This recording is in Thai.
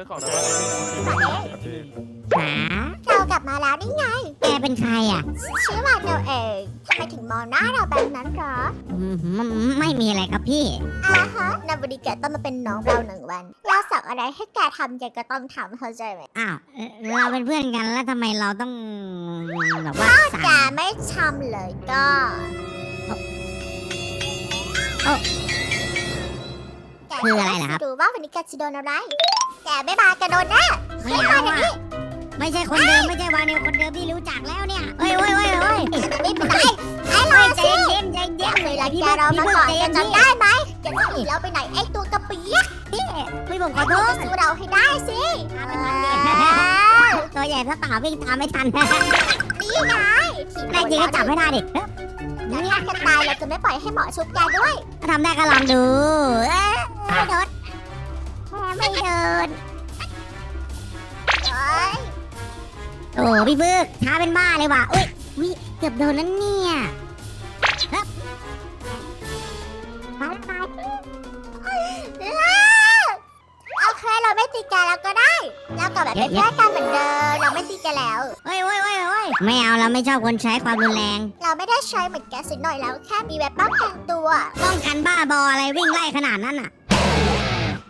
ซื้อของในบ้านได้โอเคหาเรากลับมาแล้วนี่ไง แกเป็นใครอะชื่อว่าเนลเองทำไมถึงมองหน้าเราแบบนั้นเหรออืมไม่ไม่มีอะไรครับพี่อ่าฮะนาบดีแกต้องมาเป็นน้องเราหนึ่งวัน เราสั่งอะไรให้แกทำแกก็ต้องทำเข้าใจไหมอ้าวเอ่อเราเป็นเพื่อนกันแล้วทำไมเราต้องแบบว่าสั่งแกไม่ทำเลยก็เอ้าแก คืออะไรเหรอครับดูว่าวันนี้แกจะโดนอะไรแกไม่มาแกโดนแน่ไม่เอาอะไม่ใช่คนเดิมไม่ใช่วานิวคนเดิมที่รู้จักแล้วเนี่ยเฮ้ยเฮ้ยเฮ้ยเฮ้ยแกจะไม่เป็นไรไอ้เฮ้เรายใจสิเย็นใจเย็นเคยรังพี่แกเบิร์ดเราพี่มาเบิร์ก่ดอนใจแกเย็นจำได้ไหมแกจะหนีเราไปไหนไอ้ตัวกระเปียกพี่ไม่ผมขอโทเราษสู้เราให้ได้สิตัวใหญ่ถ้าป่าวิ่งตามไม่ทันนี่ไงทีแน่จริงก็จับไม่ได้ดิแต่ถ้าแกตายเราจะไม่ปล่อยให้หมอชุบแกด้วยถ้าทำได้ก็ลองดูเอ้ย ไม่โดนไม่โดนเอ้ยโอ้พี่บึกช้าเป็นบ้าเลยว่ะอุ้ยวิเกือบโดนนั่นเนี่ยครับไปไปโอเคเราไม่ตีแกแล้วก็ได้ เรากลับแบบเป็นเพื่อนกันเหมือนเดิมเราไม่ตีแกแล้ว เฮ้ยเฮ้ยเฮ้ยเฮ้ยไม่เอาเราไม่ชอบคนใช้ความรุนแรง เราไม่ได้ใช้เหมือนแกสิหน่อยแล้วแค่มีแบบป้องกันตัว ป้องกันบ้าบออะไรวิ่งไล่ขนาดนั้นอะ